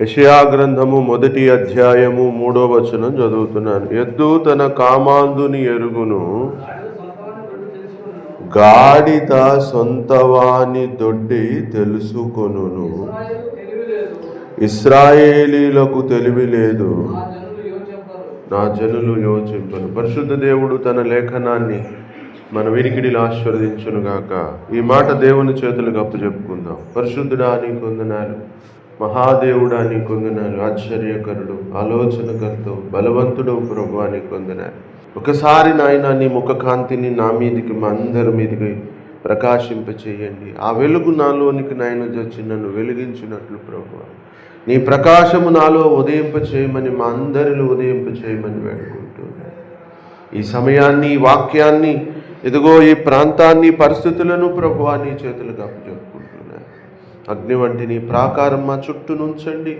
యషయా గ్రంథము మొదటి అధ్యాయము మూడో వచనం చదువుతున్నాను. ఎద్దు తన కామాందుని ఎరుగును గాడిద సొంతవాని దొడ్డి తెలుసుకొనును. ఇస్రాయేలీలకు తెలివి లేదు నా జనులు యోచింపను. పరిశుద్ధ దేవుడు తన లేఖనాన్ని మన వినికిడిలో ఆశీర్వదించునుగాక. ఈ మాట దేవుని చేతులకు అప్పచెప్పుకుందాం. పరిశుద్ధుడా నీకు వందనాలు. మహాదేవుడా అని కొందనాలు ఆశ్చర్యకరుడు ఆలోచనకర్త బలవంతుడు ప్రభు అని కొందనాలు ఒకసారి నాయన నీ ముఖ కాంతిని నా మీదికి మా అందరి మీదికి ప్రకాశింపచేయండి. ఆ వెలుగు నాలోనికి నాయన వచ్చి నన్ను వెలిగించినట్లు ప్రభు నీ ప్రకాశము నాలో ఉదయింప చేయమని మా అందరిలో ఉదయింప చేయమని వేడుకుంటున్నాను ఈ సమయాన్ని ఈ వాక్యాన్ని ఇదిగో ఈ ప్రాంతాన్ని పరిస్థితులను ప్రభు నీ చేతులకు అప్పచెప్పుకుంటున్నాను అగ్ని వంటిని ప్రాకారం మా చుట్టూ నుంచండి.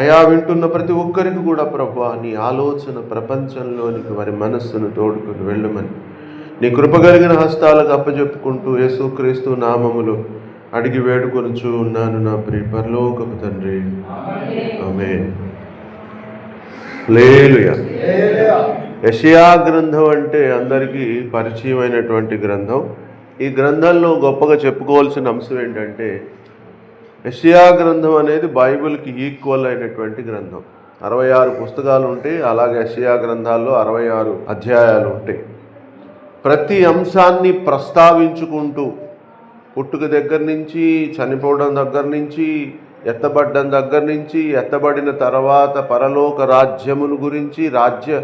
అయా వింటున్న ప్రతి ఒక్కరికి కూడా ప్రభు నీ ఆలోచన ప్రపంచంలోనికి వారి మనస్సును తోడుకుని వెళ్ళమని. నీ కృపగలిగిన హస్తాలకు అప్పచెప్పుకుంటూ యేసుక్రీస్తు నామములు అడిగి వేడుకొనుచు ఉన్నాను నా ప్రియ పరలోకపు తండ్రి. ఆమె లేలుయా యషయా గ్రంథం అంటే అందరికీ పరిచయమైనటువంటి గ్రంథం. ఈ గ్రంథంలో గొప్పగా చెప్పుకోవాల్సిన అంశం ఏంటంటే యషయా గ్రంథం అనేది బైబిల్కి ఈక్వల్ అయినటువంటి గ్రంథం. అరవై ఆరు పుస్తకాలు ఉంటాయి అలాగే యషయా గ్రంథాల్లో అరవై ఆరు అధ్యాయాలు ఉంటాయి. ప్రతి అంశాన్ని ప్రస్తావించుకుంటూ పుట్టుక దగ్గర నుంచి చనిపోవడం దగ్గర నుంచి ఎత్తబడ్డం దగ్గర నుంచి ఎత్తబడిన తర్వాత పరలోక రాజ్యమును గురించి రాజ్య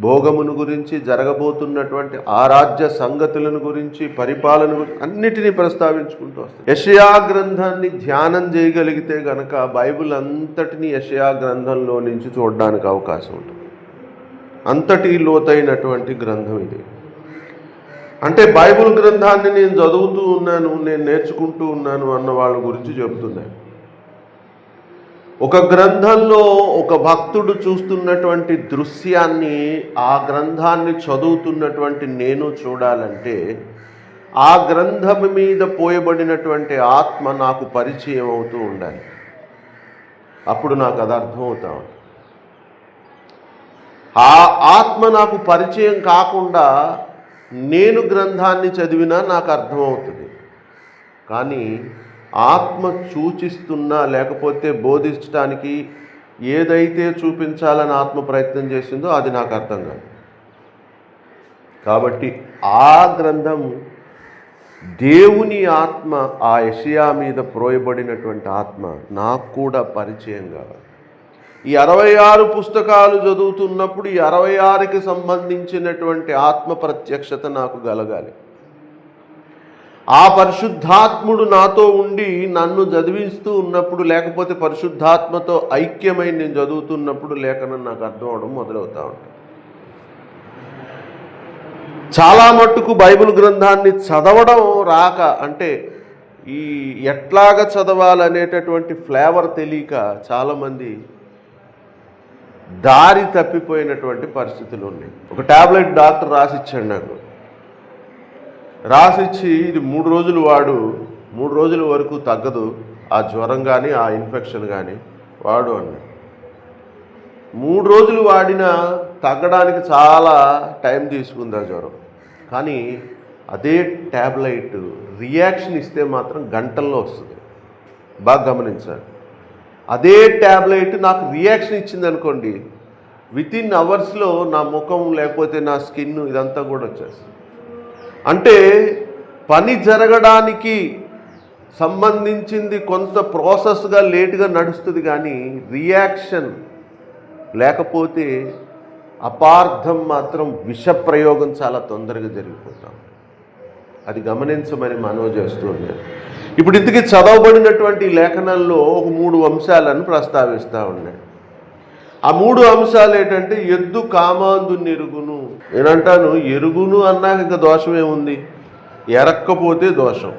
భోగమును గురించి జరగబోతున్నటువంటి ఆ రాజ్య సంగతులను గురించి పరిపాలన గురించి అన్నిటినీ ప్రస్తావించుకుంటూ వస్తాం యషయా గ్రంథాన్ని ధ్యానం చేయగలిగితే గనక బైబిల్ అంతటినీ యషయా గ్రంథంలో నుంచి చూడడానికి అవకాశం ఉంటుంది. అంతటి లోతైనటువంటి గ్రంథం ఇది. అంటే బైబిల్ గ్రంథాన్ని నేను చదువుతూ ఉన్నాను నేను నేర్చుకుంటూ ఉన్నాను అన్న వాళ్ళ గురించి చెబుతున్నాను. ఒక గ్రంథంలో ఒక భక్తుడు చూస్తున్నటువంటి దృశ్యాన్ని ఆ గ్రంథాన్ని చదువుతున్నటువంటి నేను చూడాలంటే ఆ గ్రంథం మీద పోయబడినటువంటి ఆత్మ నాకు పరిచయం అవుతూ ఉండాలి. అప్పుడు నాకు అది అర్థమవుతా ఉంది. ఆ ఆత్మ నాకు పరిచయం కాకుండా నేను గ్రంథాన్ని చదివినా నాకు అర్థమవుతుంది. కానీ ఆత్మ సూచిస్తున్నా లేకపోతే బోధించడానికి ఏదైతే చూపించాలని ఆత్మ ప్రయత్నం చేసిందో అది నాకు అర్థం కాదు. కాబట్టి ఆ గ్రంథం దేవుని ఆత్మ ఆ యషియా మీద ప్రోయబడినటువంటి ఆత్మ నాకు కూడా పరిచయం కావాలి. ఈ అరవై ఆరు పుస్తకాలు చదువుతున్నప్పుడు ఈ అరవై ఆరుకి సంబంధించినటువంటి ఆత్మ ప్రత్యక్షత నాకు కలగాలి. ఆ పరిశుద్ధాత్ముడు నాతో ఉండి నన్ను చదివిస్తూ ఉన్నప్పుడు లేకపోతే పరిశుద్ధాత్మతో ఐక్యమై నేను చదువుతున్నప్పుడు లేఖనం నాకు అర్థం అవడం మొదలవుతా ఉంటుంది. చాలా మట్టుకు బైబిల్ గ్రంథాన్ని చదవడం రాక అంటే ఈ ఎట్లాగ చదవాలనేటటువంటి ఫ్లేవర్ తెలియక చాలామంది దారి తప్పిపోయినటువంటి పరిస్థితులు ఉన్నాయి. ఒక ట్యాబ్లెట్ డాక్టర్ రాసిచ్చాడు నాకు. రాసిచ్చి ఇది మూడు రోజులు వాడు మూడు రోజుల వరకు తగ్గదు. ఆ జ్వరం కానీ ఆ ఇన్ఫెక్షన్ కానీ వాడు అన్నాడు. మూడు రోజులు వాడినా తగ్గడానికి చాలా టైం తీసుకుంది ఆ జ్వరం. కానీ అదే ట్యాబ్లెట్ రియాక్షన్ ఇస్తే మాత్రం గంటల్లో వస్తుంది. బాగా గమనించాలి. అదే ట్యాబ్లెట్ నాకు రియాక్షన్ ఇచ్చింది అనుకోండి వితిన్ అవర్స్లో నా ముఖం లేకపోతే నా స్కిన్ ఇదంతా కూడా వచ్చేస్తుంది. అంటే పని జరగడానికి సంబంధించింది కొంత ప్రాసెస్గా లేటుగా నడుస్తుంది కానీ రియాక్షన్ లేకపోతే అపార్థం మాత్రం విషప్రయోగం చాలా తొందరగా జరిగిపోతాం. అది గమనించమని మనవి చేస్తుంది ఇప్పుడు ఇంతకీ చదవబడినటువంటి లేఖనంలో ఒక మూడు అంశాలను ప్రస్తావిస్తూ ఉన్నాయి ఆ మూడు అంశాలు ఏంటంటే ఎద్దు కామాందు నిరుగును నేనంటాను ఎరుగును అన్నాక ఇంకా దోషమేముంది ఎరక్కపోతే దోషం.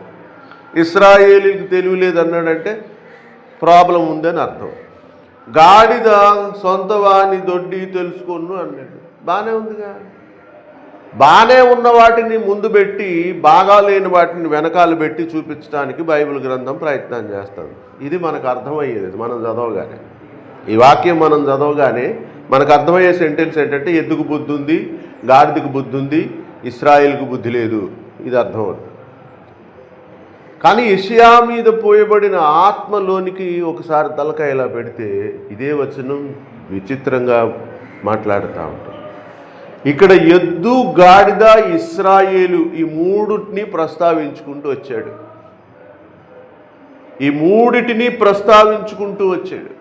ఇస్రాయేలీకి తెలివి లేదన్నాడంటే ప్రాబ్లం ఉందని అర్థం. గాడిద సొంత వాణి దొడ్డి తెలుసుకొను అన్నాడు. బాగానే ఉందిగా. బాగానే ఉన్న వాటిని ముందు పెట్టి బాగా లేని వాటిని వెనకాల పెట్టి చూపించడానికి బైబిల్ గ్రంథం ప్రయత్నం చేస్తుంది ఇది మనకు అర్థమయ్యేది మనం చదవగానే. ఈ వాక్యం మనం చదవగానే మనకు అర్థమయ్యే సెంటెన్స్ ఏంటంటే ఎద్దుకు బుద్ధి ఉంది గాడిదకు బుద్ధి ఉంది ఇస్రాయిల్కు బుద్ధి లేదు. ఇది అర్థం కానీ ఇషియా మీద పోయబడిన ఆత్మలోనికి ఒకసారి తలకాయ ఇలా పెడితే ఇదే వచనం విచిత్రంగా మాట్లాడుతూ ఉంటాం ఇక్కడ ఎద్దు గాడిద ఇస్రాయేలు ఈ మూడుని ప్రస్తావించుకుంటూ వచ్చాడు. ఈ మూడిటిని ప్రస్తావించుకుంటూ వచ్చాడు.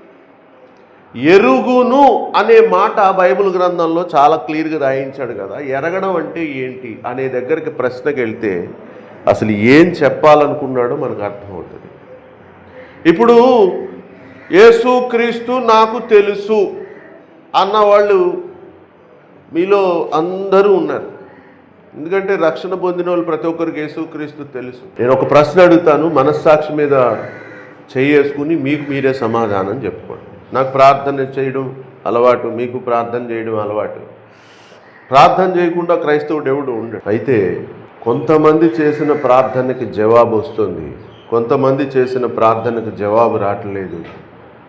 ఎరుగును అనే మాట బైబిల్ గ్రంథంలో చాలా క్లియర్గా రాయించాడు కదా. ఎరగడం అంటే ఏంటి అనే దగ్గరికి ప్రశ్నకి వెళ్తే అసలు ఏం చెప్పాలనుకున్నాడో మనకు అర్థమవుతుంది. ఇప్పుడు యేసుక్రీస్తు నాకు తెలుసు అన్నవాళ్ళు మీలో అందరూ ఉన్నారు. ఎందుకంటే రక్షణ పొందిన వాళ్ళు ప్రతి ఒక్కరికి యేసుక్రీస్తు తెలుసు. నేను ఒక ప్రశ్న అడుగుతాను మనస్సాక్షి మీద చేసుకుని మీకు మీరే సమాధానం చెప్పుకోండి. నాకు ప్రార్థన చేయడం అలవాటు మీకు ప్రార్థన చేయడం అలవాటు. ప్రార్థన చేయకుండా క్రైస్తవుడు ఎవడు ఉండడు. అయితే కొంతమంది చేసిన ప్రార్థనకి జవాబు వస్తుంది. కొంతమంది చేసిన ప్రార్థనకు జవాబు రావట్లేదు.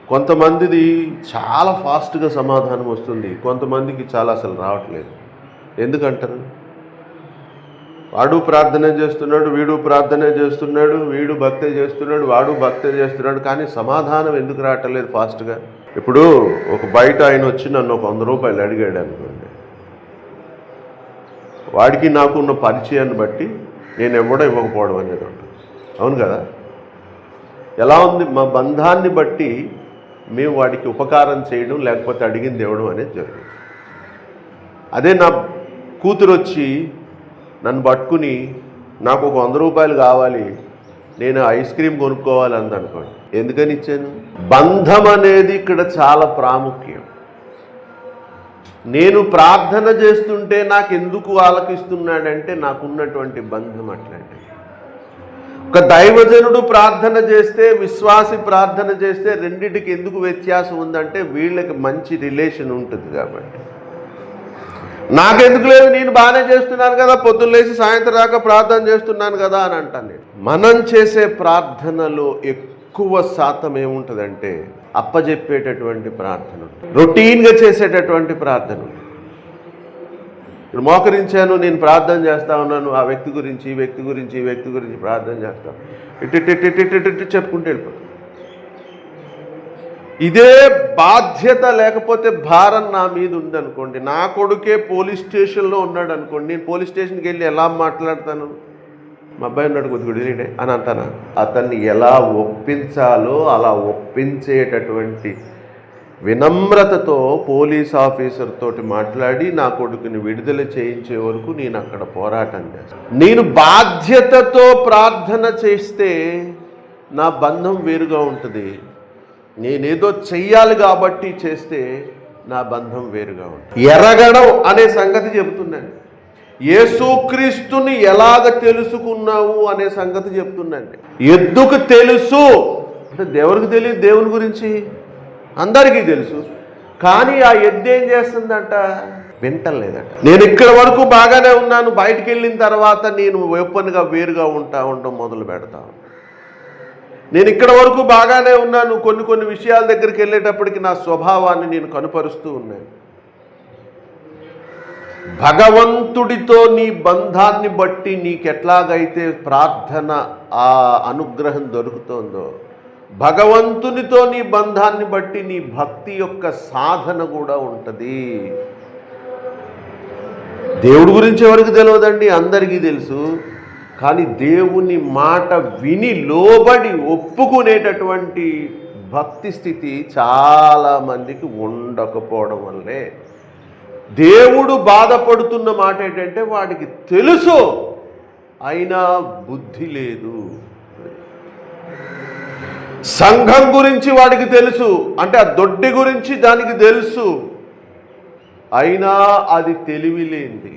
కొంతమందిది చాలా ఫాస్ట్గా సమాధానం వస్తుంది. కొంతమందికి చాలా అసలు రావట్లేదు. ఎందుకంటారు? వాడు ప్రార్థన చేస్తున్నాడు వీడు ప్రార్థన చేస్తున్నాడు వీడు భక్తే చేస్తున్నాడు వాడు భక్తే చేస్తున్నాడు కానీ సమాధానం ఎందుకు రావట్లేదు ఫాస్ట్గా? ఇప్పుడు ఒక బయట ఆయన వచ్చి నన్ను ఒక వంద రూపాయలు అడిగాడు అనుకోండి. వాడికి నాకు ఉన్న పరిచయాన్ని బట్టి నేను ఎవడో ఇవ్వకపోవడం అనేది ఉంటుంది. అవును కదా? ఎలా ఉంది? మా బంధాన్ని బట్టి మేము వాడికి ఉపకారం చేయడం లేకపోతే అడిగింది ఇవ్వడం అనేది జరిగింది అదే నా కూతురు వచ్చి నన్ను పట్టుకుని నాకు ఒక వంద రూపాయలు కావాలి. నేను ఐస్ క్రీమ్ కొనుక్కోవాలి అనుకోండి ఎందుకని ఇచ్చాను? బంధం అనేది ఇక్కడ చాలా ప్రాముఖ్యం. నేను ప్రార్థన చేస్తుంటే నాకు ఎందుకు ఆలకిస్తున్నాడంటే నాకున్నటువంటి బంధం అట్లాంటిది. ఒక దైవజనుడు ప్రార్థన చేస్తే విశ్వాసి ప్రార్థన చేస్తే రెండిటికి ఎందుకు వ్యత్యాసం ఉందంటే వీళ్ళకి మంచి రిలేషన్ ఉంటుంది కాబట్టి. నాకెందుకు లేదు నేను బాగానే చేస్తున్నాను కదా పొద్దున్న లేచి సాయంత్రం దాకా ప్రార్థన చేస్తున్నాను కదా అని అంటాను నేను. మనం చేసే ప్రార్థనలో ఎక్కువ శాతం ఏముంటుందంటే అప్పజెప్పేటటువంటి ప్రార్థన రొటీన్గా చేసేటటువంటి ప్రార్థన ఇప్పుడు మోకరించాను నేను ప్రార్థన చేస్తా ఉన్నాను ఆ వ్యక్తి గురించి ఈ వ్యక్తి గురించి ఈ వ్యక్తి గురించి ప్రార్థన చేస్తాను ఇటు ఇటు ఇటు ఇటు చెప్పుకుంటూ వెళ్ళిపోతాను ఇదే బాధ్యత లేకపోతే భారం నా మీద ఉందనుకోండి నా కొడుకే పోలీస్ స్టేషన్లో ఉన్నాడు అనుకోండి నేను పోలీస్ స్టేషన్కి వెళ్ళి ఎలా మాట్లాడతాను? మా అబ్బాయి ఉన్నాడు కొద్దిగా వదిలేడే అని అంటాను? అతన్ని ఎలా ఒప్పించాలో అలా ఒప్పించేటటువంటి వినమ్రతతో పోలీస్ ఆఫీసర్ తోటి మాట్లాడి నా కొడుకుని విడుదల చేయించే వరకు నేను అక్కడ పోరాటం చేస్తాను నేను బాధ్యతతో ప్రార్థన చేస్తే నా బంధం వేరుగా ఉంటుంది. నేనేదో చెయ్యాలి కాబట్టి చేస్తే నా బంధం వేరుగా ఉంటుంది. ఎరగడం అనే సంగతి చెబుతున్నాను యేసుక్రీస్తుని ఎలాగ తెలుసుకున్నావు అనే సంగతి చెప్తున్నాండి ఎద్దుకు తెలుసు? అంటే దేవునికి తెలియదు దేవుని గురించి అందరికీ తెలుసు. కానీ ఆ ఎద్దు ఏం చేస్తుందంట? వింటలేదట. నేను ఇక్కడ వరకు బాగానే ఉన్నాను బయటికి వెళ్ళిన తర్వాత నేను ఓపెన్గా వేరుగా ఉంటా ఉండడం మొదలు పెడతా ఉంటా. నేను ఇక్కడ వరకు బాగానే ఉన్నాను. కొన్ని కొన్ని విషయాల దగ్గరికి వెళ్ళేటప్పటికి నా స్వభావాన్ని నేను కనుపరుస్తూ ఉన్నాను. భగవంతుడితో నీ బంధాన్ని బట్టి నీకెట్లాగైతే ప్రార్థన ఆ అనుగ్రహం దొరుకుతోందో భగవంతునితో నీ బంధాన్ని బట్టి నీ భక్తి యొక్క సాధన కూడా ఉంటుంది. దేవుడి గురించి ఎవరికి తెలియదండి అందరికీ తెలుసు. కానీ దేవుని మాట విని లోబడి ఒప్పుకునేటటువంటి భక్తి స్థితి చాలామందికి ఉండకపోవడం వల్లే దేవుడు బాధపడుతున్న మాట ఏంటంటే వాడికి తెలుసు అయినా బుద్ధి లేదు. సంఘం గురించి వాడికి తెలుసు అంటే ఆ దొడ్డి గురించి దానికి తెలుసు అయినా అది తెలివి లేనిది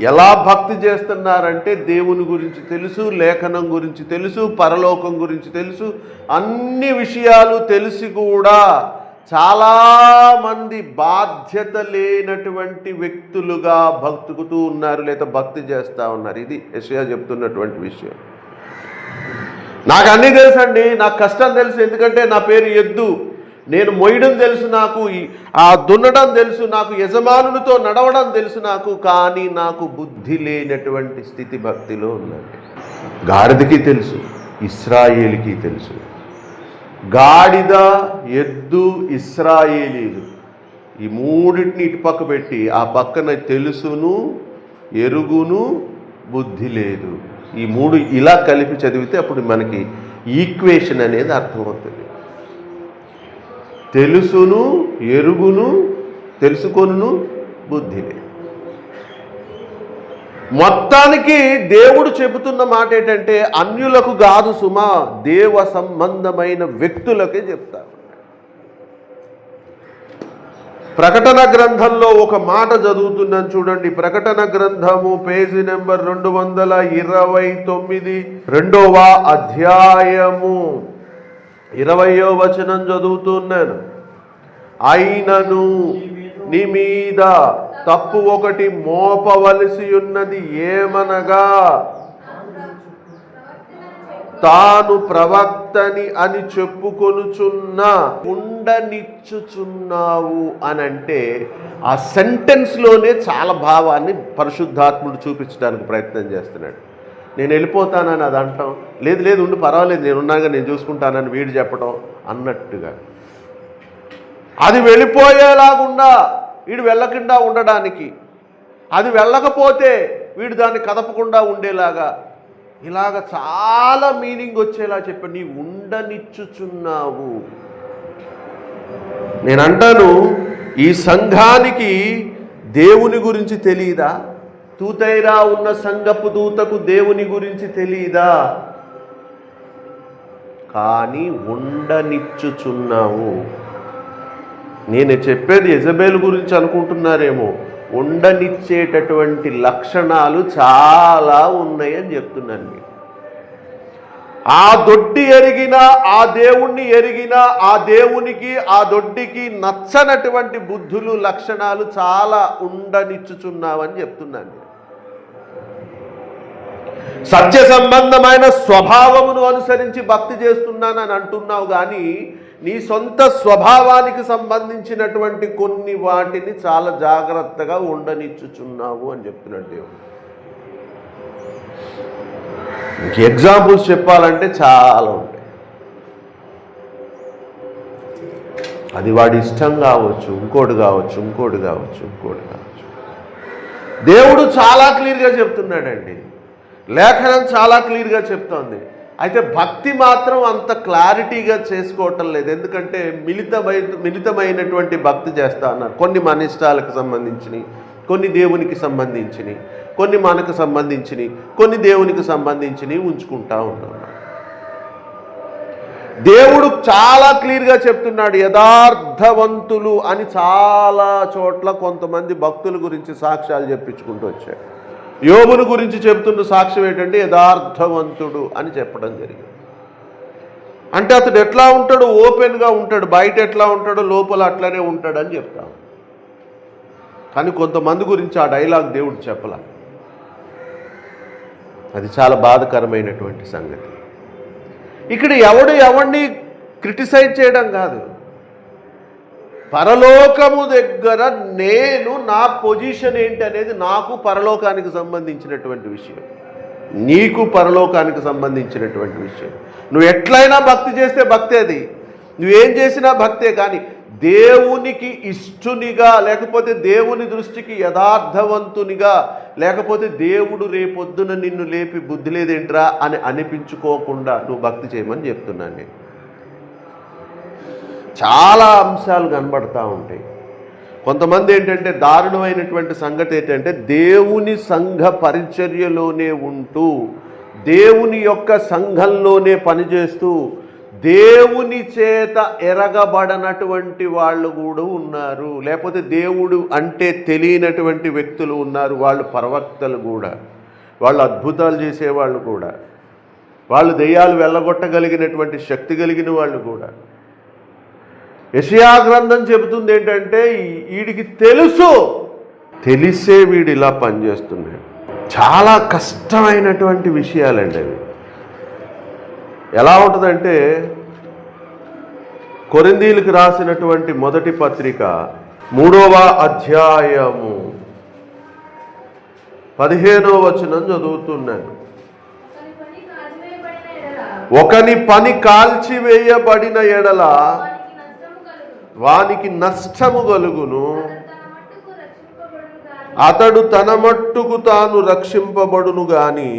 ఎలా భక్తి చేస్తున్నారంటే దేవుని గురించి తెలుసు లేఖనం గురించి తెలుసు పరలోకం గురించి తెలుసు. అన్ని విషయాలు తెలిసి కూడా చాలామంది బాధ్యత లేనటువంటి వ్యక్తులుగా భక్తుకుతూ ఉన్నారు లేదా భక్తి చేస్తూ ఉన్నారు. ఇది యశయా చెప్తున్నటువంటి విషయం. నాకు అన్నీ తెలుసండి నాకు కష్టం తెలుసు ఎందుకంటే నా పేరు ఎద్దు. నేను మొయ్యడం తెలుసు నాకు ఈ- ఆ దున్నడం తెలుసు నాకు యజమానులతో నడవడం తెలుసు నాకు కానీ నాకు బుద్ధి లేనటువంటి స్థితి భక్తిలో ఉన్నది. గాడిదకి తెలుసు ఇస్రాయేలికి తెలుసు. గాడిద ఎద్దు ఇస్రాయేలీలు ఈ మూడింటిని ఇటు పక్క పెట్టి ఆ పక్కన తెలుసును ఎరుగును బుద్ధి లేదు. ఈ మూడు ఇలా కలిపి చదివితే అప్పుడు మనకి ఈక్వేషన్ అనేది అర్థమవుతుంది. తెలుసును ఎరుగును తెలుసుకొను బుద్ధిని. మొత్తానికి దేవుడు చెబుతున్న మాట ఏంటంటే అన్యులకు కాదు సుమా దేవ సంబంధమైన వ్యక్తులకే చెప్తారు. ప్రకటన గ్రంథంలో ఒక మాట చదువుతున్నాను చూడండి. ప్రకటన గ్రంథము పేజీ నెంబర్ రెండు వందల ఇరవై తొమ్మిది రెండవ అధ్యాయము. ఇరవయో వచనం చదువుతున్నాను అయినను నీ మీద తప్పు ఒకటి మోపవలసి ఉన్నది ఏమనగా? తాను ప్రవక్తని అని చెప్పుకొనుచున్న ఉండనిచ్చుచున్నావు అని అంటే ఆ సెంటెన్స్లోనే చాలా భావాన్ని పరిశుద్ధాత్ముడు చూపించడానికి ప్రయత్నం చేస్తున్నాడు. నేను వెళ్ళిపోతానని అది అంటాం. లేదు లేదు ఉండి పర్వాలేదు నేను ఉన్నాగా నేను చూసుకుంటానని వీడు చెప్పడం అన్నట్టుగా. అది వెళ్ళిపోయేలాగుండా వీడు వెళ్ళకుండా ఉండడానికి. అది వెళ్ళకపోతే వీడు దాన్ని కదపకుండా ఉండేలాగా. ఇలాగ చాలా మీనింగ్ వచ్చేలా చెప్పాడు నీ ఉండనిచ్చుచున్నావు. నేను అంటాను ఈ సంఘానికి దేవుని గురించి తెలియదా తూతైరా ఉన్న సంగపు దూతకు దేవుని గురించి తెలియదా కానీ ఉండనిచ్చుచున్నావు. నేను చెప్పేది ఎజబేల్ గురించి అనుకుంటున్నారేమో. ఉండనిచ్చేటటువంటి లక్షణాలు చాలా ఉన్నాయని చెప్తున్నాను మీకు ఆ దొడ్డి ఎరిగిన ఆ దేవుణ్ణి ఎరిగిన ఆ దేవునికి ఆ దొడ్డికి నచ్చనటువంటి బుద్ధులు లక్షణాలు చాలా ఉండనిచ్చుచున్నావని చెప్తున్నాను సత్య సంబంధమైన స్వభావమును అనుసరించి భక్తి చేస్తున్నానని అంటున్నావు కానీ నీ సొంత స్వభావానికి సంబంధించినటువంటి కొన్ని వాటిని చాలా జాగ్రత్తగా ఉండనిచ్చుచున్నావు అని చెప్తున్నాడు దేవుడు. ఇంక ఎగ్జాంపుల్స్ చెప్పాలంటే చాలా ఉంటాయి. అది వాడి ఇష్టం కావచ్చు ఇంకోటి కావచ్చు ఇంకోటి కావచ్చు ఇంకోటి కావచ్చు. దేవుడు చాలా క్లియర్గా చెప్తున్నాడండి. లేఖనం చాలా క్లియర్గా చెప్తోంది. అయితే భక్తి మాత్రం అంత క్లారిటీగా చేసుకోవటం లేదు. ఎందుకంటే మిళితమై మిళితమైనటువంటి భక్తి చేస్తా అన్నారు కొన్ని మన ఇష్టాలకు సంబంధించినవి కొన్ని దేవునికి సంబంధించినవి కొన్ని మనకు సంబంధించినవి కొన్ని దేవునికి సంబంధించినవి ఉంచుకుంటా ఉన్నాం. దేవుడు చాలా క్లియర్గా చెప్తున్నాడు యథార్థవంతులు అని చాలా చోట్ల కొంతమంది భక్తుల గురించి సాక్ష్యాలు చెప్పించుకుంటూ వచ్చాడు యోగుని గురించి చెప్తున్న సాక్ష్యం ఏంటంటే యథార్థవంతుడు అని చెప్పడం జరిగింది. అంటే అతడు ఎట్లా ఉంటాడు? ఓపెన్గా ఉంటాడు. బయట ఎట్లా ఉంటాడో లోపల అట్లనే ఉంటాడు అని చెప్తాం కానీ కొంతమంది గురించి ఆ డైలాగ్ దేవుడు చెప్పాల. అది చాలా బాధకరమైనటువంటి సంగతి. ఇక్కడ ఎవడు ఎవడిని క్రిటిసైజ్ చేయడం కాదు. పరలోకము దగ్గర నేను నా పొజిషన్ ఏంటి అనేది నాకు పరలోకానికి సంబంధించినటువంటి విషయం. నీకు పరలోకానికి సంబంధించినటువంటి విషయం. నువ్వు ఎట్లయినా భక్తి చేస్తే భక్తే అది. నువ్వేం చేసినా భక్తే కానీ దేవునికి ఇష్టునిగా లేకపోతే దేవుని దృష్టికి యథార్థవంతునిగా లేకపోతే దేవుడు రేపొద్దున నిన్ను లేపి బుద్ధి లేదేంట్రా అని అనిపించుకోకుండా నువ్వు భక్తి చేయమని చెప్తున్నాను నేను. చాలా అంశాలు కనబడతా ఉంటాయి. కొంతమంది ఏంటంటే దారుణమైనటువంటి సంగతి ఏంటంటే దేవుని సంఘ పరిచర్యలోనే ఉంటూ దేవుని యొక్క సంఘంలోనే పనిచేస్తూ దేవుని చేత ఎరగబడనటువంటి వాళ్ళు కూడా ఉన్నారు. లేకపోతే దేవుడు అంటే తెలియనటువంటి వ్యక్తులు ఉన్నారు వాళ్ళు ప్రవక్తలు కూడా. వాళ్ళు అద్భుతాలు చేసేవాళ్ళు కూడా. వాళ్ళు దెయ్యాలు వెళ్ళగొట్టగలిగినటువంటి శక్తి కలిగిన వాళ్ళు కూడా. యషయా గ్రంథం చెబుతుంది ఏంటంటే వీడికి తెలుసు. తెలిసే వీడు ఇలా పనిచేస్తున్నాడు. చాలా కష్టమైనటువంటి విషయాలండి అవి. ఎలా ఉంటుందంటే కొరిందీలకు రాసినటువంటి మొదటి పత్రిక మూడవ అధ్యాయము పదిహేనవ వచనం చదువుతున్నాను. ఒకని పని కాల్చివేయబడిన ఎడల ఒకని పని కాల్చివేయబడిన ఎడల వానికి నష్టము కలుగును. అతడు తన మట్టుకు తాను రక్షింపబడును గాని.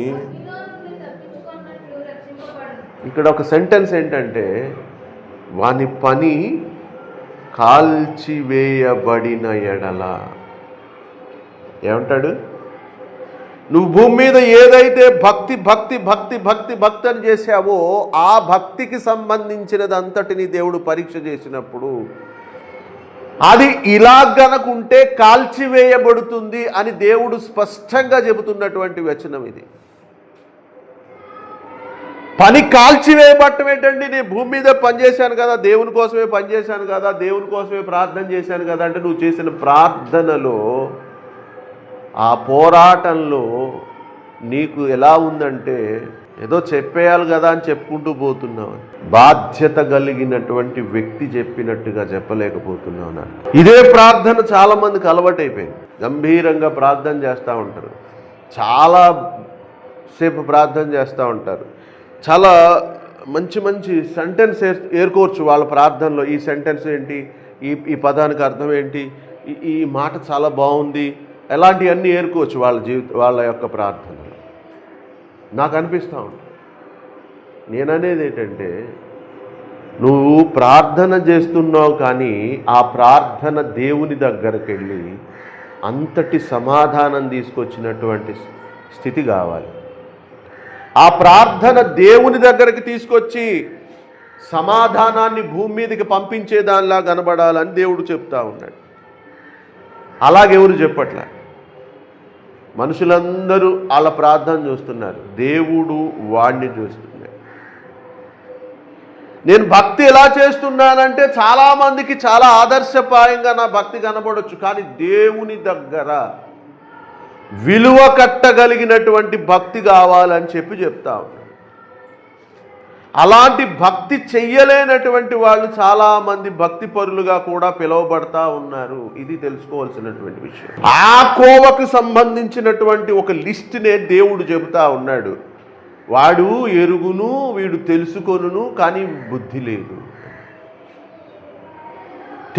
ఇక్కడ ఒక సెంటెన్స్ ఏంటంటే వాని పని కాల్చివేయబడిన ఎడల. ఏమంటాడు? నువ్వు భూమి మీద ఏదైతే భక్తి భక్తి భక్తి భక్తి భక్తి అని చేసావో ఆ భక్తికి సంబంధించినదంతటిని దేవుడు పరీక్ష చేసినప్పుడు అది ఇలా గనకుంటే కాల్చివేయబడుతుంది అని దేవుడు స్పష్టంగా చెబుతున్నటువంటి వచనం ఇది. పని కాల్చివేయబట్టం ఏంటండి? నేను భూమి మీద పనిచేశాను కదా దేవుని కోసమే పనిచేశాను కదా దేవుని కోసమే ప్రార్థన చేశాను కదా అంటే నువ్వు చేసిన ప్రార్థనలో ఆ పోరాటంలో నీకు ఎలా ఉందంటే ఏదో చెప్పేయాలి కదా అని చెప్పుకుంటూ పోతున్నావు. బాధ్యత కలిగినటువంటి వ్యక్తి చెప్పినట్టుగా చెప్పలేకపోతున్నావు నాకు ఇదే ప్రార్థన చాలా మందికి అలవాటైపోయింది. గంభీరంగా ప్రార్థన చేస్తూ ఉంటారు. చాలా సేపు ప్రార్థన చేస్తూ ఉంటారు. చాలా మంచి మంచి సెంటెన్స్ ఏర్ ఏర్కోవచ్చు వాళ్ళ ప్రార్థనలో. ఈ సెంటెన్స్ ఏంటి? ఈ ఈ పదానికి అర్థం ఏంటి? ఈ ఈ మాట చాలా బాగుంది. ఎలాంటివన్నీ ఏరుకోవచ్చు వాళ్ళ జీవిత వాళ్ళ యొక్క ప్రార్థనలు? నాకు అనిపిస్తూ ఉంటుంది. నేను అనేది ఏంటంటే నువ్వు ప్రార్థన చేస్తున్నావు కానీ ఆ ప్రార్థన దేవుని దగ్గరికి వెళ్ళి అంతటి సమాధానం తీసుకొచ్చినటువంటి స్థితి కావాలి. ఆ ప్రార్థన దేవుని దగ్గరికి తీసుకొచ్చి సమాధానాన్ని భూమి మీదకి పంపించేదానిలా కనబడాలని దేవుడు చెప్తా ఉన్నాడు. అలాగెవరు చెప్పట్లే? మనుషులందరూ వాళ్ళ ప్రార్థన చూస్తున్నారు. దేవుడు వాడిని చూస్తున్నాడు. నేను భక్తి ఎలా చేస్తున్నానంటే చాలామందికి చాలా ఆదర్శపాయంగా నా భక్తి కనబడవచ్చు కానీ దేవుని దగ్గర విలువ కట్టగలిగినటువంటి భక్తి కావాలని చెప్పి చెప్తా అలాంటి భక్తి చెయ్యలేనటువంటి వాళ్ళు చాలామంది భక్తి పరులుగా కూడా పిలువబడతా ఉన్నారు. ఇది తెలుసుకోవాల్సినటువంటి విషయం. ఆ కోవకు సంబంధించినటువంటి ఒక లిస్ట్నే దేవుడు చెబుతా ఉన్నాడు. వాడు ఎరుగును వీడు తెలుసుకొనును కానీ బుద్ధి లేదు.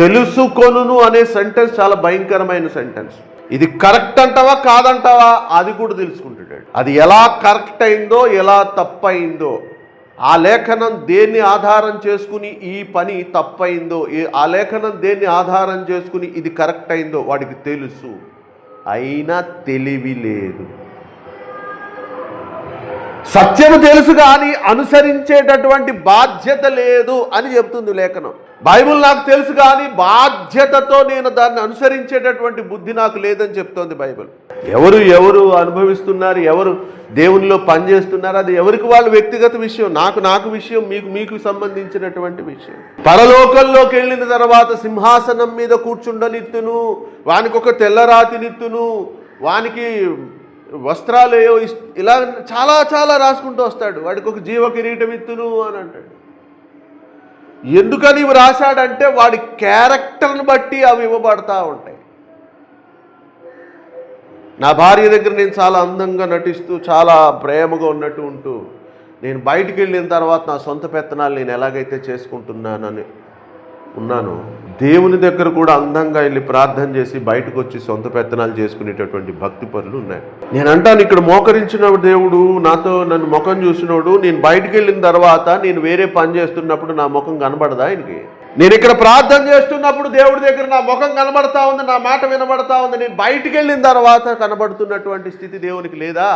తెలుసుకొనును అనే సెంటెన్స్ చాలా భయంకరమైన సెంటెన్స్ ఇది కరెక్ట్ అంటావా కాదంటావా అది కూడా తెలుసుకుంటాడు. అది ఎలా కరెక్ట్ అయిందో ఎలా తప్పయిందో ఆ లేఖనం దేన్ని ఆధారం చేసుకుని ఈ పని తప్పైందో ఆ లేఖనం దేన్ని ఆధారం చేసుకుని ఇది కరెక్ట్ అయిందో వాడికి తెలుసు. అయినా తెలివి లేదు. సత్యము తెలుసు కానీ అనుసరించేటటువంటి బాధ్యత లేదు అని చెప్తుంది లేఖనం. బైబిల్ నాకు తెలుసు కానీ బాధ్యతతో నేను దాన్ని అనుసరించేటటువంటి బుద్ధి నాకు లేదని చెప్తోంది బైబిల్. ఎవరు ఎవరు అనుభవిస్తున్నారు ఎవరు దేవునిలో పనిచేస్తున్నారు అది ఎవరికి వాళ్ళ వ్యక్తిగత విషయం నాకు నాకు విషయం మీకు మీకు సంబంధించినటువంటి విషయం. పరలోకంలోకి వెళ్ళిన తర్వాత సింహాసనం మీద కూర్చుండనిత్తును వానికి ఒక తెల్లరాతి నిత్తును వానికి వస్త్రాలు ఏవో ఇస్- ఇలా చాలా చాలా రాసుకుంటూ వస్తాడు. వాడికి ఒక జీవ కిరీటం ఇత్తును అని అంటాడు. ఎందుకని ఇవి రాశాడంటే వాడి క్యారెక్టర్ని బట్టి అవి ఇవ్వబడతా ఉంటాయి. నా భార్య దగ్గర నేను చాలా అందంగా నటిస్తూ చాలా ప్రేమగా ఉన్నట్టు ఉంటూ నేను బయటికి వెళ్ళిన తర్వాత నా సొంత పెత్తనాలు నేను ఎలాగైతే చేసుకుంటున్నానని ఉన్నాను దేవుని దగ్గర కూడా అందంగా వెళ్ళి ప్రార్థన చేసి బయటకు వచ్చి సొంత పెత్తనాలు చేసుకునేటటువంటి భక్తి పనులు ఉన్నాయి. నేను అంటాను ఇక్కడ మోకరించిన దేవుడు నాతో నన్ను ముఖం చూసినోడు నేను బయటికి వెళ్ళిన తర్వాత నేను వేరే పని చేస్తున్నప్పుడు నా ముఖం కనబడదా ఆయనకి? నేను ఇక్కడ ప్రార్థన చేస్తున్నప్పుడు దేవుడి దగ్గర నా ముఖం కనబడతా ఉంది నా మాట వినబడతా ఉంది. నేను బయటికి వెళ్ళిన తర్వాత కనబడుతున్నటువంటి స్థితి దేవునికి లేదా?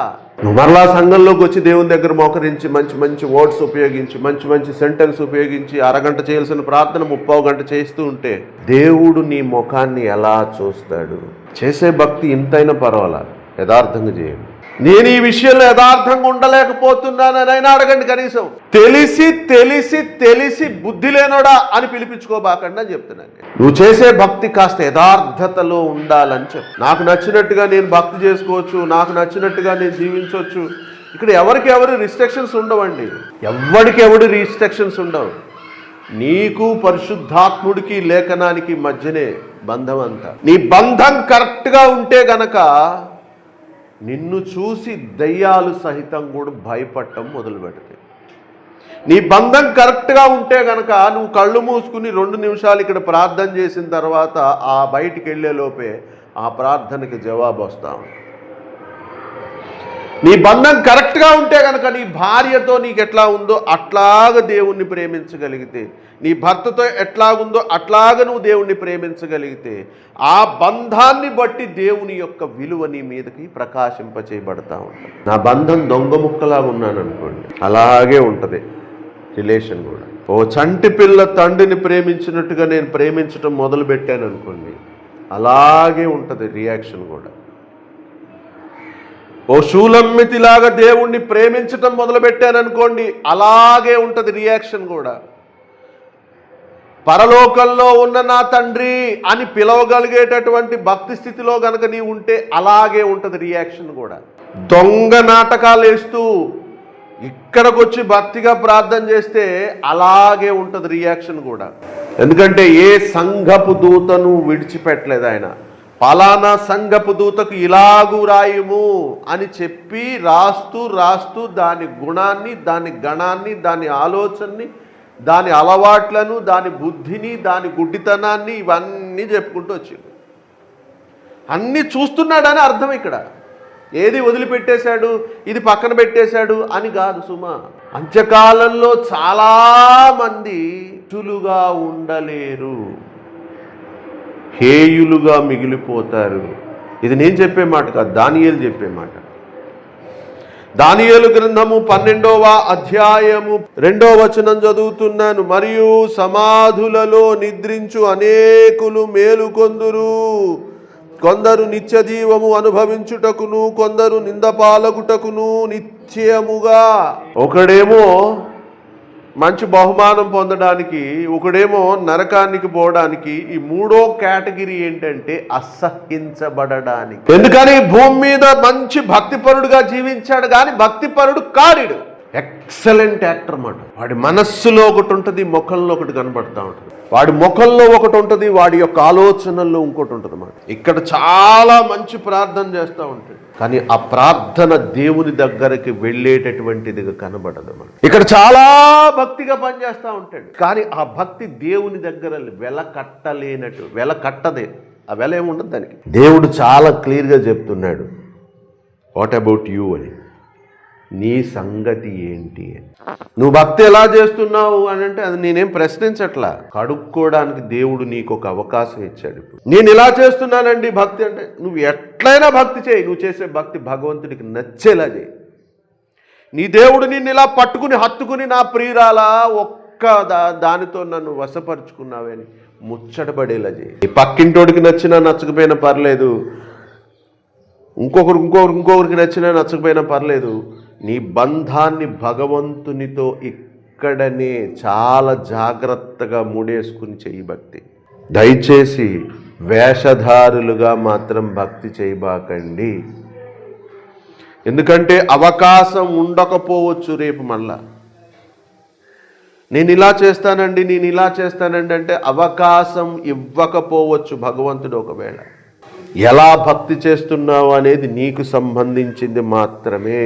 నువ్వు మరలా సంఘంలోకి వచ్చి దేవుని దగ్గర మోకరించి మంచి మంచి వర్డ్స్ ఉపయోగించి మంచి మంచి సెంటెన్స్ ఉపయోగించి అరగంట చేయాల్సిన ప్రార్థన ముప్పో గంట చేస్తూ ఉంటే దేవుడు నీ ముఖాన్ని ఎలా చూస్తాడు? చేసే భక్తి ఇంతైనా పర్వాలా? యథార్థంగా చేయండి. నేను ఈ విషయంలో యథార్థంగా ఉండలేకపోతున్నానని అయినా అడగండి కనీసం. తెలిసి తెలిసి తెలిసి బుద్ధి లేనోడా అని పిలిపించుకోబాకండి అని చెప్తున్నాను నువ్వు చేసే భక్తి కాస్త యథార్థతలో ఉండాలని చెప్పు. నాకు నచ్చినట్టుగా నేను భక్తి చేసుకోవచ్చు నాకు నచ్చినట్టుగా నేను జీవించవచ్చు. ఇక్కడ ఎవరికి ఎవరు రిస్ట్రిక్షన్స్ ఉండవండి. ఎవరికి ఎవడు రిస్ట్రిక్షన్స్ ఉండవు. నీకు పరిశుద్ధాత్ముడికి లేఖనానికి మధ్యనే బంధం అంతా. నీ బంధం కరెక్ట్గా ఉంటే గనక నిన్ను చూసి దయ్యాలు సహితం కూడా భయపడటం మొదలు పెడతాయి నీ బంధం కరెక్ట్గా ఉంటే గనక నువ్వు కళ్ళు మూసుకుని రెండు నిమిషాలు ఇక్కడ ప్రార్థన చేసిన తర్వాత ఆ బయటికి వెళ్ళే లోపే ఆ ప్రార్థనకి జవాబు వస్తా నీ బంధం కరెక్ట్గా ఉంటే కనుక నీ భార్యతో నీకు ఎట్లా ఉందో అట్లాగ దేవుణ్ణి ప్రేమించగలిగితే నీ భర్తతో ఎట్లాగుందో అట్లాగ నువ్వు దేవుణ్ణి ప్రేమించగలిగితే ఆ బంధాన్ని బట్టి దేవుని యొక్క విలువ నీ మీదకి ప్రకాశింపచేయబడతా ఉంటుంది. నా బంధం దొంగ ముక్కలా ఉన్నాను అనుకోండి అలాగే ఉంటుంది రిలేషన్ కూడా. ఓ చంటి పిల్ల తండ్రిని ప్రేమించినట్టుగా నేను ప్రేమించడం మొదలు పెట్టాను అనుకోండి అలాగే ఉంటుంది రియాక్షన్ కూడా. ఓ శూలమ్మితిలాగా దేవుణ్ణి ప్రేమించటం మొదలుపెట్టారనుకోండి అలాగే ఉంటుంది రియాక్షన్ కూడా. పరలోకంలో ఉన్న నా తండ్రి అని పిలవగలిగేటటువంటి భక్తి స్థితిలో గనక నీ ఉంటే అలాగే ఉంటుంది రియాక్షన్ కూడా. దొంగ నాటకాలు వేస్తూ ఇక్కడికి వచ్చి భక్తిగా ప్రార్థన చేస్తే అలాగే ఉంటుంది రియాక్షన్ కూడా. ఎందుకంటే ఏ సంఘపు దూతను విడిచిపెట్టలేదు ఆయన. పలానా సంఘపు దూతకు ఇలాగు రాయము అని చెప్పి రాస్తూ రాస్తూ దాని గుణాన్ని దాని గణాన్ని దాని ఆలోచనని దాని అలవాట్లను దాని బుద్ధిని దాని గుడ్డితనాన్ని ఇవన్నీ చెప్పుకుంటూ వచ్చింది అన్నీ చూస్తున్నాడని అర్థం ఇక్కడ. ఏది వదిలిపెట్టేశాడు? ఇది పక్కన పెట్టేశాడు అని కాదు సుమా. అంత్యకాలంలో చాలామంది చులుగా ఉండలేరు. హేయులుగా మిగిలిపోతారు. ఇది నేను చెప్పే మాట కాదు దానియేలు చెప్పే మాట. దానియేలు గ్రంథము పన్నెండవ అధ్యాయము రెండో వచనం చదువుతున్నాను. మరియు సమాధులలో నిద్రించు అనేకులు మేలుకొందురు కొందరు. నిత్య జీవము అనుభవించుటకును కొందరు నిందపాలకుటకును నిత్యముగా. ఒకడేమో మంచి బహుమానం పొందడానికి ఒకడేమో నరకానికి పోవడానికి ఈ మూడో కేటగిరీ ఏంటంటే అసహించబడడానికి. ఎందుకని? భూమి మీద మంచి భక్తిపరుడుగా జీవించాడు కానీ భక్తిపరుడు కాడిడు. ఎక్సలెంట్ యాక్టర్ అన్నమాట వాడి మనస్సులో ఒకటి ఉంటుంది ముఖంలో ఒకటి కనబడతా ఉంటుంది. వాడి ముఖంలో ఒకటి ఉంటుంది వాడి యొక్క ఆలోచనల్లో ఇంకోటి ఉంటుంది అన్నమాట ఇక్కడ చాలా మంచి ప్రార్థన చేస్తూ ఉంటాడు. కానీ ఆ ప్రార్థన దేవుని దగ్గరికి వెళ్ళేటటువంటిదిగా కనబడదు అన్నమాట ఇక్కడ చాలా భక్తిగా పనిచేస్తూ ఉంటాడు. కానీ ఆ భక్తి దేవుని దగ్గర వెల కట్టలేనట్టు వెల కట్టదే ఆ వెల ఏముండదు దానికి. దేవుడు చాలా క్లియర్గా చెప్తున్నాడు. వాట్ అబౌట్ యూ అని. నీ సంగతి ఏంటి? అని నువ్వు భక్తి ఎలా చేస్తున్నావు అని అంటే అది నేనేం ప్రశ్నించట్లా. కడుక్కోవడానికి దేవుడు నీకు ఒక అవకాశం ఇచ్చాడు ఇప్పుడు. నేను ఇలా చేస్తున్నానండి భక్తి అంటే నువ్వు ఎట్లయినా భక్తి చేయి. నువ్వు చేసే భక్తి భగవంతుడికి నచ్చేలా చేయి. నీ దేవుడు నిన్ను ఇలా పట్టుకుని హత్తుకుని నా ప్రియురాలా ఒక్క దా దానితో నన్ను వశపరుచుకున్నావని ముచ్చటపడేలా చేయి. ఈ పక్కింటోడికి నచ్చినా నచ్చకపోయినా పర్లేదు. ఇంకొకరు ఇంకొకరు ఇంకొకరికి నచ్చినా నచ్చకపోయినా పర్లేదు. నీ బంధాన్ని భగవంతునితో ఇక్కడనే చాలా జాగ్రత్తగా ముడేసుకుని చేయి భక్తి. దయచేసి వేషధారులుగా మాత్రం భక్తి చేయబాకండి. ఎందుకంటే అవకాశం ఉండకపోవచ్చు రేపు మళ్ళా. నేను ఇలా చేస్తానండి నేను ఇలా చేస్తానండి అంటే అవకాశం ఇవ్వకపోవచ్చు భగవంతుడు ఒకవేళ. ఎలా భక్తి చేస్తున్నావు అనేది నీకు సంబంధించింది మాత్రమే.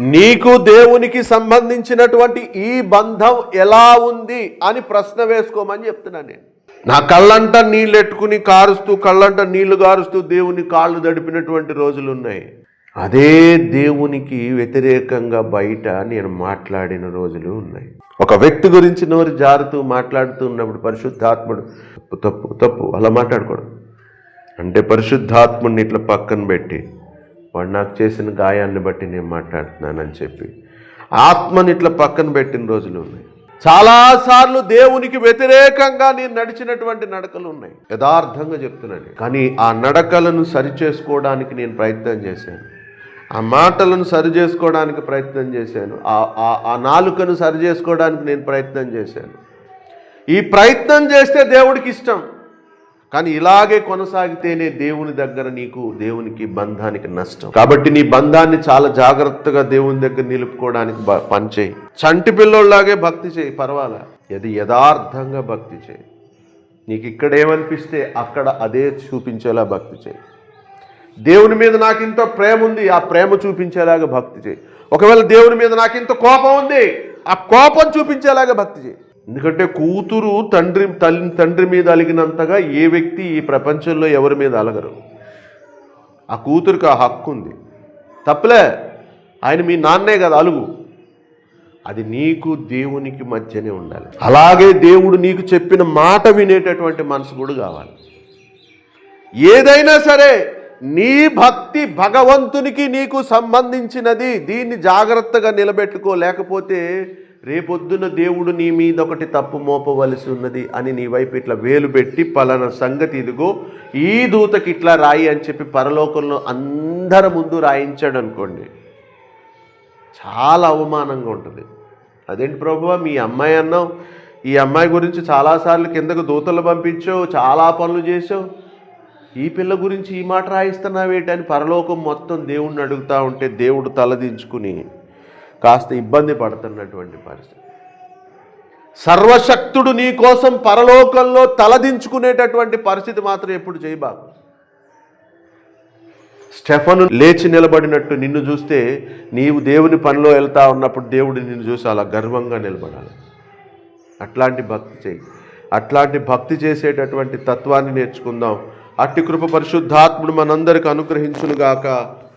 నీకు దేవునికి సంబంధించినటువంటి ఈ బంధం ఎలా ఉంది అని ప్రశ్న వేసుకోమని చెప్తున్నాను నేను. నా కళ్ళంట నీళ్ళు ఎట్టుకుని కారుస్తూ కళ్ళంట నీళ్ళు కారుస్తూ దేవుని కాళ్ళు దడిపినటువంటి రోజులు ఉన్నాయి అదే దేవునికి వ్యతిరేకంగా బయట నేను మాట్లాడిన రోజులు ఉన్నాయి. ఒక వ్యక్తి గురించి నోరు జారుతూ మాట్లాడుతూ ఉన్నప్పుడు పరిశుద్ధాత్ముడు తప్పు తప్పు అలా మాట్లాడకూడదు. అంటే పరిశుద్ధాత్ముడిని ఇట్లా పక్కన పెట్టి వాడు నాకు చేసిన గాయాన్ని బట్టి నేను మాట్లాడుతున్నానని చెప్పి. ఆత్మని ఇట్లా పక్కన పెట్టిన రోజులు ఉన్నాయి. చాలాసార్లు దేవునికి వ్యతిరేకంగా నేను నడిచినటువంటి నడకలు ఉన్నాయి. యథార్థంగా చెప్తున్నాను. కానీ ఆ నడకలను సరి చేసుకోవడానికి నేను ప్రయత్నం చేశాను. ఆ మాటలను సరి చేసుకోవడానికి ప్రయత్నం చేశాను. ఆ- ఆ- ఆ నాలుకను సరి చేసుకోవడానికి నేను ప్రయత్నం చేశాను. ఈ ప్రయత్నం చేస్తే దేవుడికి ఇష్టం. కానీ ఇలాగే కొనసాగితేనే దేవుని దగ్గర నీకు దేవునికి బంధానికి నష్టం. కాబట్టి నీ బంధాన్ని చాలా జాగ్రత్తగా దేవుని దగ్గర నిలుపుకోవడానికి పనిచేయి చంటి పిల్లోళ్ళలాగే భక్తి చేయి పర్వాలా? అది యథార్థంగా భక్తి చేయి. నీకు ఇక్కడ ఏమనిపిస్తే అక్కడ అదే చూపించేలా భక్తి చేయి. దేవుని మీద నాకు ఇంత ప్రేమ ఉంది ఆ ప్రేమ చూపించేలాగా భక్తి చేయి. ఒకవేళ దేవుని మీద నాకు ఇంత కోపం ఉంది ఆ కోపం చూపించేలాగా భక్తి చేయి. ఎందుకంటే కూతురు తండ్రి తల్లి తండ్రి మీద అలిగినంతగా ఏ వ్యక్తి ఈ ప్రపంచంలో ఎవరి మీద అలగరు. ఆ కూతురికి ఆ హక్కు ఉంది. తప్పలే ఆయన మీ నాన్నే కదా అలుగు. అది నీకు దేవునికి మధ్యనే ఉండాలి. అలాగే దేవుడు నీకు చెప్పిన మాట వినేటటువంటి మనసు కూడా కావాలి. ఏదైనా సరే నీ భక్తి భగవంతునికి నీకు సంబంధించినది దీన్ని జాగ్రత్తగా నిలబెట్టుకో లేకపోతే రేపొద్దున దేవుడు నీ మీద ఒకటి తప్పు మోపవలసి ఉన్నది అని నీ వైపు ఇట్లా వేలు పెట్టి పలానా సంగతి ఇదిగో ఈ దూతకి ఇట్లా రాయి అని చెప్పి పరలోకంలో అందరి ముందు రాయించాడు అనుకోండి. చాలా అవమానంగా ఉంటుంది. అదేంటి ప్రభువా? మీ అమ్మాయి అన్నావు. ఈ అమ్మాయి గురించి చాలాసార్లు కిందకు దూతలు పంపించావు చాలా పనులు చేసావు ఈ పిల్ల గురించి ఈ మాట రాయిస్తున్నావేటని అని పరలోకం మొత్తం దేవుణ్ణి అడుగుతా ఉంటే దేవుడు తలదించుకుని కాస్త ఇబ్బంది పడుతున్నటువంటి పరిస్థితి. సర్వశక్తుడు నీ కోసం పరలోకంలో తలదించుకునేటటువంటి పరిస్థితి మాత్రం ఎప్పుడు చేయబాకు స్టెఫను లేచి నిలబడినట్టు నిన్ను చూస్తే నీవు దేవుని పనిలో వెళ్తా ఉన్నప్పుడు దేవుడు నిన్ను చూసి అలా గర్వంగా నిలబడాలి. అట్లాంటి భక్తి చేయి. అట్లాంటి భక్తి చేసేటటువంటి తత్వాన్ని నేర్చుకుందాం. అట్టి కృప పరిశుద్ధాత్ముడు మనందరికి అనుగ్రహించునుగాక.